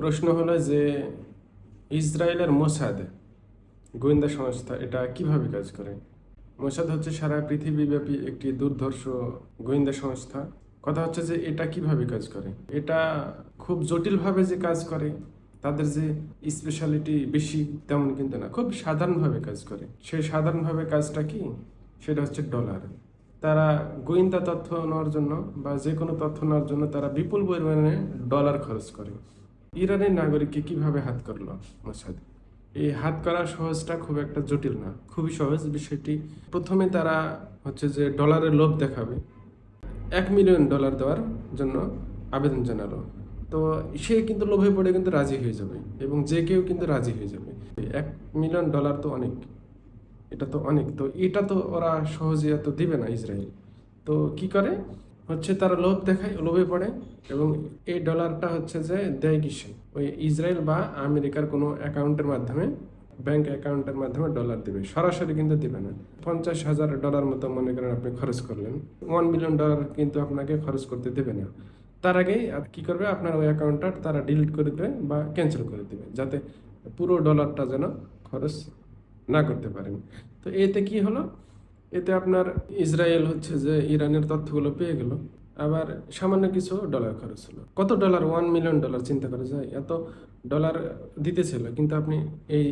প্রশ্ন হলো যে ইসরায়েলের মোসাদ গোয়েন্দা সংস্থা এটা কীভাবে কাজ করে? মোসাদ হচ্ছে সারা পৃথিবীব্যাপী একটি দুর্ধর্ষ গোয়েন্দা সংস্থা। কথা হচ্ছে যে এটা কীভাবে কাজ করে? এটা খুব জটিলভাবে যে কাজ করে, তাদের যে স্পেশালিটি বেশি তেমন কিন্তু না, খুব সাধারণভাবে কাজ করে। সেই সাধারণভাবে কাজটা কি? সেটা হচ্ছে ডলার তারা গোয়েন্দা তথ্য নেওয়ার জন্য বা যে কোনো তথ্য নেওয়ার জন্য তারা বিপুল পরিমাণে ডলার খরচ করে। ইরানের নাগরিককে কীভাবে হাত করল মোসাদ? এই হাত করা সহজটা খুব একটা জটিল না, খুবই সহজ। বিষয়টি প্রথমে তারা হচ্ছে যে ডলারের লোভ দেখাবে। এক মিলিয়ন ডলার দেওয়ার জন্য আবেদন জানালো। তো সে কিন্তু লোভে পড়ে কিন্তু রাজি হয়ে যাবে এবং যে কেউ কিন্তু রাজি হয়ে যাবে। এক মিলিয়ন ডলার তো অনেক, এটা তো অনেক। তো এটা তো ওরা সহজে এত দিবে না ইসরায়েল। তো কি করে? হচ্ছে তারা লোভ দেখায়, লোভে পড়ে এবং এই ডলারটা হচ্ছে যে দেয় কিসে? ওই ইসরায়েল বা আমেরিকার কোনো অ্যাকাউন্টের মাধ্যমে, ব্যাংক অ্যাকাউন্টের মাধ্যমে ডলার দেবে। সরাসরি কিন্তু দেবে না। পঞ্চাশ হাজার ডলার মতো মনে করেন আপনি খরচ করলেন। ওয়ান মিলিয়ন ডলার কিন্তু আপনাকে খরচ করতে দেবে না। তার আগেই কি করবে? আপনার ওই অ্যাকাউন্টটা তারা ডিলিট করে দেবে বা ক্যান্সেল করে দেবে, যাতে পুরো ডলারটা যেন খরচ না করতে পারেন। তো এতে কি হলো? এতে আপনার ইসরায়েল হচ্ছে যে ইরানের তথ্যগুলো পেয়ে গেল, আবার সামান্য কিছু ডলার খরচ হলো। কত ডলার? ওয়ান মিলিয়ন ডলার চিন্তা করা যায়? এত ডলার দিতেছিল, কিন্তু আপনি এই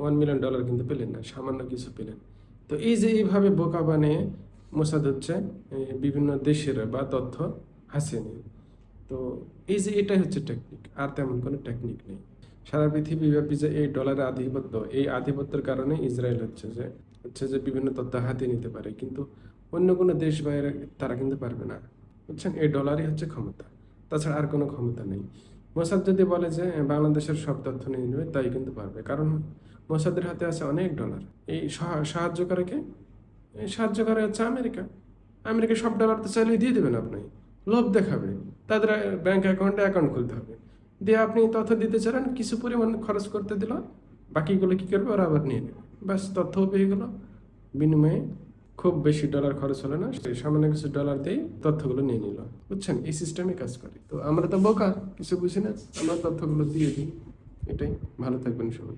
ওয়ান মিলিয়ন ডলার কিন্তু পেলেন না, সামান্য কিছু পেলেন। তো এই যে এইভাবে বোকা বানিয়ে মোসাদ হচ্ছে বিভিন্ন দেশের বা তথ্য হাসিয়ে নেয়। তো এই যে এটাই হচ্ছে টেকনিক আর তেমন কোনো টেকনিক নেই। সারা পৃথিবীব্যাপী যে এই ডলারের আধিপত্য, এই আধিপত্যের কারণে ইসরায়েল হচ্ছে যে হচ্ছে যে বিভিন্ন তথ্য হাতিয়ে নিতে পারে, কিন্তু অন্য কোনো দেশ বাইরে তারা কিন্তু পারবে না। বুঝছেন? এই ডলারই হচ্ছে ক্ষমতা। তাছাড়া আর কোনো ক্ষমতা নেই। মোসাদ যদি বলে যে বাংলাদেশের সব তথ্য নিয়ে নেবে, তাই কিন্তু পারবে। কারণ মোসাদের হাতে আছে অনেক ডলার। এই সাহা- সাহায্য করে কে? এই সাহায্য করে হচ্ছে আমেরিকা। আমেরিকা সব ডলার তো চাইলে দিয়ে দেবেন আপনি। লোভ দেখাবে। তাদের ব্যাংক অ্যাকাউন্টে অ্যাকাউন্ট খুলতে হবে। দিয়ে আপনি তথ্য দিতে চান কিছু পরিমাণ খরচ করতে দিল। বাকিগুলো কি করবে? ওরা আবার নিয়ে নেবে। ব্যাস তথ্যও পেয়ে গেল। বিনিময়ে খুব বেশি ডলার খরচ হলো না। সেই সামান্য কিছু ডলার দিয়ে তথ্যগুলো নিয়ে নিল। বুঝছেন? এই সিস্টেমে কাজ করে। তো আমরা তো বোকা, কিছু বুঝি না। আমরা তথ্যগুলো দিয়ে দিই। এটাই। ভালো থাকবেন সবাই।